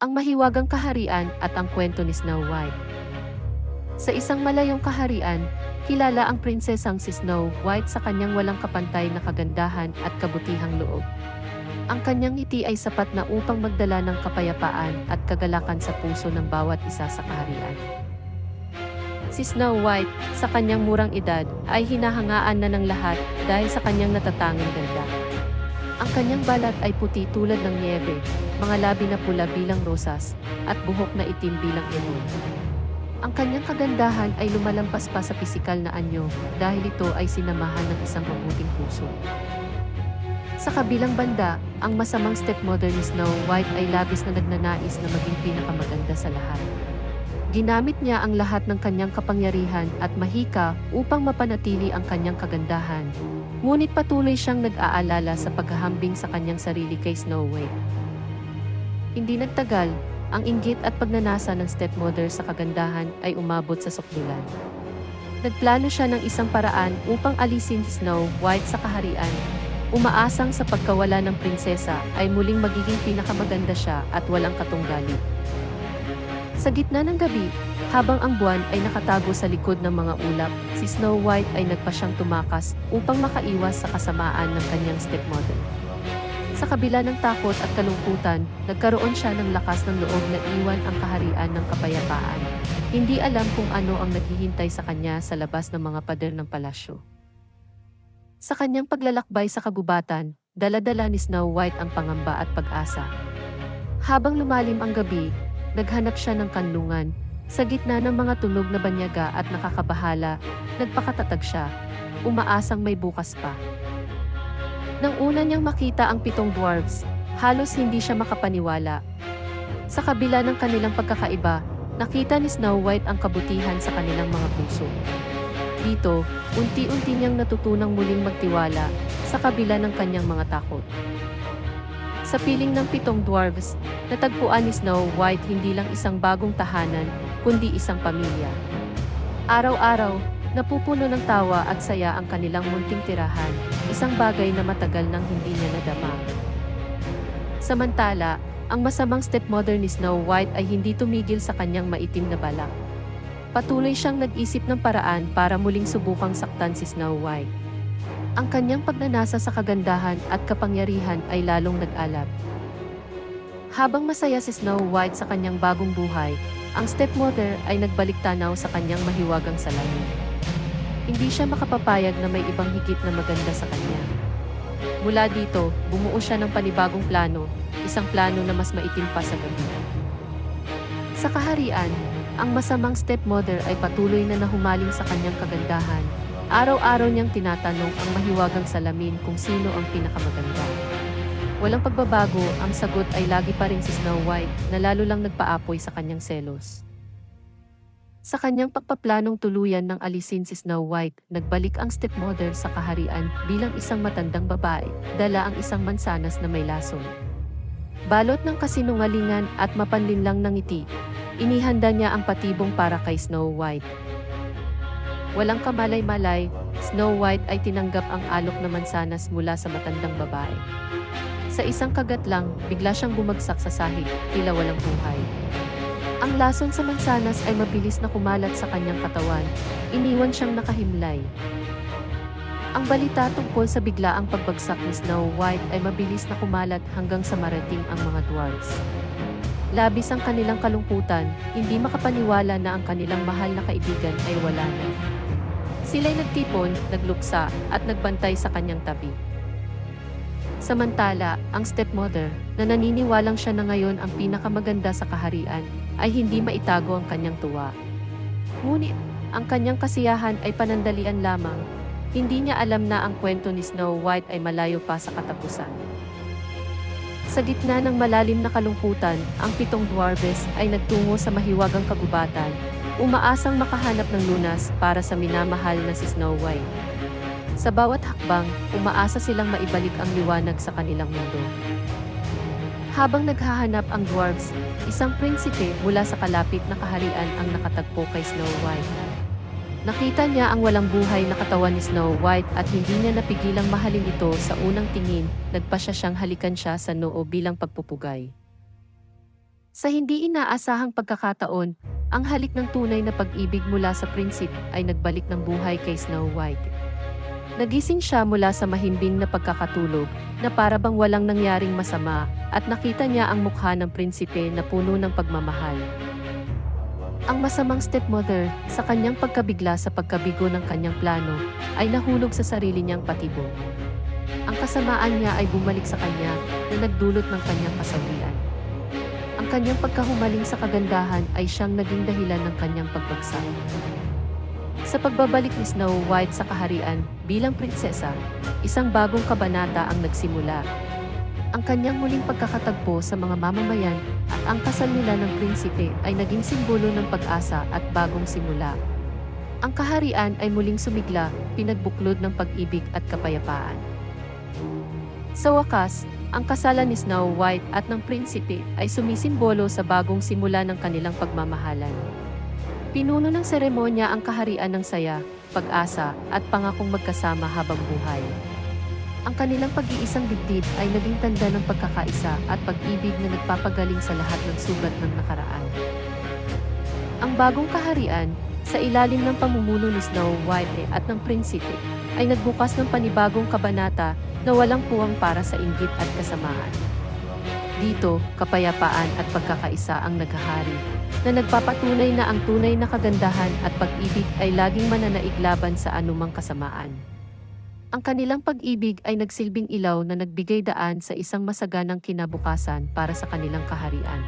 ang mahiwagang kaharian at ang kwento ni Snow White. Sa isang malayong kaharian, kilala ang prinsesang si Snow White sa kanyang walang kapantay na kagandahan at kabutihang loob. Ang kanyang ngiti ay sapat na upang magdala ng kapayapaan at kagalakan sa puso ng bawat isa sa kaharian. Si Snow White, sa kanyang murang edad, ay hinahangaan na ng lahat dahil sa kanyang natatanging ganda. Ang kanyang balat ay puti tulad ng niebe, mga labi na pula bilang rosas, at buhok na itim bilang emon. Ang kanyang kagandahan ay lumalampas pa sa pisikal na anyo dahil ito ay sinamahan ng isang mabuting puso. Sa kabilang banda, ang masamang stepmother ni Snow White ay labis na nagnanais na maging pinakamaganda sa lahat. Ginamit niya ang lahat ng kanyang kapangyarihan at mahika upang mapanatili ang kanyang kagandahan. Ngunit patuloy siyang nag-aalala sa paghahambing sa kanyang sarili kay Snow White. Hindi nagtagal, ang inggit at pagnanasa ng stepmother sa kagandahan ay umabot sa sukdulan. Nagplano siya ng isang paraan upang alisin si Snow White sa kaharian. Umaasang sa pagkawala ng prinsesa ay muling magiging pinakamaganda siya at walang katunggali. Sa gitna ng gabi, habang ang buwan ay nakatago sa likod ng mga ulap, si Snow White ay nagpa siyang tumakas upang makaiwas sa kasamaan ng kanyang stepmother. Sa kabila ng takot at kalungkutan, nagkaroon siya ng lakas ng loob na iwan ang kaharian ng kapayapaan. Hindi alam kung ano ang naghihintay sa kanya sa labas ng mga pader ng palasyo. Sa kanyang paglalakbay sa kabubatan, daladala ni Snow White ang pangamba at pag-asa. Habang lumalim ang gabi, naghanap siya ng kanlungan. Sa gitna ng mga tunog na banyaga at nakakabahala, nagpakatatag siya, umaasang may bukas pa. Nang una niyang makita ang pitong dwarfs, halos hindi siya makapaniwala. Sa kabila ng kanilang pagkakaiba, nakita ni Snow White ang kabutihan sa kanilang mga puso. Dito, unti-unti niyang natutunang muling magtiwala sa kabila ng kanyang mga takot. Sa piling ng pitong dwarves, natagpuan ni Snow White hindi lang isang bagong tahanan, kundi isang pamilya. Araw-araw, napupuno ng tawa at saya ang kanilang munting tirahan, isang bagay na matagal nang hindi niya nadama. Samantala, ang masamang stepmother ni Snow White ay hindi tumigil sa kanyang maitim na balak. Patuloy siyang nag-isip ng paraan para muling subukang saktan si Snow White. Ang kanyang pagnanasa sa kagandahan at kapangyarihan ay lalong nag-alab. Habang masaya si Snow White sa kanyang bagong buhay, ang stepmother ay nagbalik tanaw sa kanyang mahiwagang salamin. Hindi siya makapapayag na may ibang higit na maganda sa kanya. Mula dito, bumuo siya ng panibagong plano, isang plano na mas maitim pa sa gabi. Sa kaharian, ang masamang stepmother ay patuloy na nahumaling sa kanyang kagandahan. Araw-araw niyang tinatanong ang mahiwagang salamin kung sino ang pinakamaganda. Walang pagbabago, ang sagot ay lagi pa rin si Snow White na lalo lang nagpaapoy sa kanyang selos. Sa kanyang pagpaplanong tuluyan ng alisin si Snow White, nagbalik ang stepmother sa kaharian bilang isang matandang babae, dala ang isang mansanas na may lason. Balot ng kasinungalingan at mapanlinlang ng ngiti, inihanda niya ang patibong para kay Snow White. Walang kamalay-malay, Snow White ay tinanggap ang alok na mansanas mula sa matandang babae. Sa isang kagat lang, bigla siyang bumagsak sa sahig, tila walang buhay. Ang lason sa mansanas ay mabilis na kumalat sa kanyang katawan, iniwan siyang nakahimlay. Ang balita tungkol sa biglaang pagbagsak ni Snow White ay mabilis na kumalat hanggang sa marating ang mga dwarfs. Labis ang kanilang kalungkutan, hindi makapaniwala na ang kanilang mahal na kaibigan ay wala na. Sila'y nagtipon, nagluksa, at nagbantay sa kanyang tabi. Samantala, ang stepmother, na naniniwalang siya na ngayon ang pinakamaganda sa kaharian, ay hindi maitago ang kanyang tuwa. Ngunit, ang kanyang kasiyahan ay panandalian lamang. Hindi niya alam na ang kwento ni Snow White ay malayo pa sa katapusan. Sa gitna ng malalim na kalungkutan, ang pitong dwarves ay nagtungo sa mahiwagang kagubatan, umaasang makahanap ng lunas para sa minamahal na si Snow White. Sa bawat hakbang, umaasa silang maibalik ang liwanag sa kanilang mundo. Habang naghahanap ang dwarves, isang prinsipe mula sa kalapit na kaharian ang nakatagpo kay Snow White. Nakita niya ang walang buhay na katawan ni Snow White at hindi niya napigilang mahalin ito sa unang tingin, nagpa siya siyang halikan siya sa noo bilang pagpupugay. Sa hindi inaasahang pagkakataon, ang halik ng tunay na pag-ibig mula sa prinsip ay nagbalik ng buhay kay Snow White. Nagising siya mula sa mahimbing na pagkakatulog na para bang walang nangyaring masama at nakita niya ang mukha ng prinsipe na puno ng pagmamahal. Ang masamang stepmother, sa kanyang pagkabigla sa pagkabigo ng kanyang plano, ay nahulog sa sarili niyang patibo. Ang kasamaan niya ay bumalik sa kanya na nagdulot ng kanyang kasawian. Ang kanyang pagkahumaling sa kagandahan ay siyang naging dahilan ng kanyang pagbagsak. Sa pagbabalik ni Snow White sa kaharian bilang prinsesa, isang bagong kabanata ang nagsimula. Ang kanyang muling pagkakatagpo sa mga mamamayan at ang kasal nila ng prinsipe ay naging simbolo ng pag-asa at bagong simula. Ang kaharian ay muling sumigla, pinagbuklod ng pag-ibig at kapayapaan. Sa wakas, ang kasalan ni Snow White at ng prinsipe ay sumisimbolo sa bagong simula ng kanilang pagmamahalan. Pinuno ng seremonya ang kaharian ng saya, pag-asa, at pangakong magkasama habang buhay. Ang kanilang pag-iisang dibdib ay naging tanda ng pagkakaisa at pag-ibig na nagpapagaling sa lahat ng sugat ng nakaraan. Ang bagong kaharian, sa ilalim ng pamumuno ni Snow White at ng prinsipe, ay nagbukas ng panibagong kabanata na walang puwang para sa inggit at kasamaan. Dito, kapayapaan at pagkakaisa ang naghahari, na nagpapatunay na ang tunay na kagandahan at pag-ibig ay laging mananaig laban sa anumang kasamaan. Ang kanilang pag-ibig ay nagsilbing ilaw na nagbigay daan sa isang masaganang kinabukasan para sa kanilang kaharian.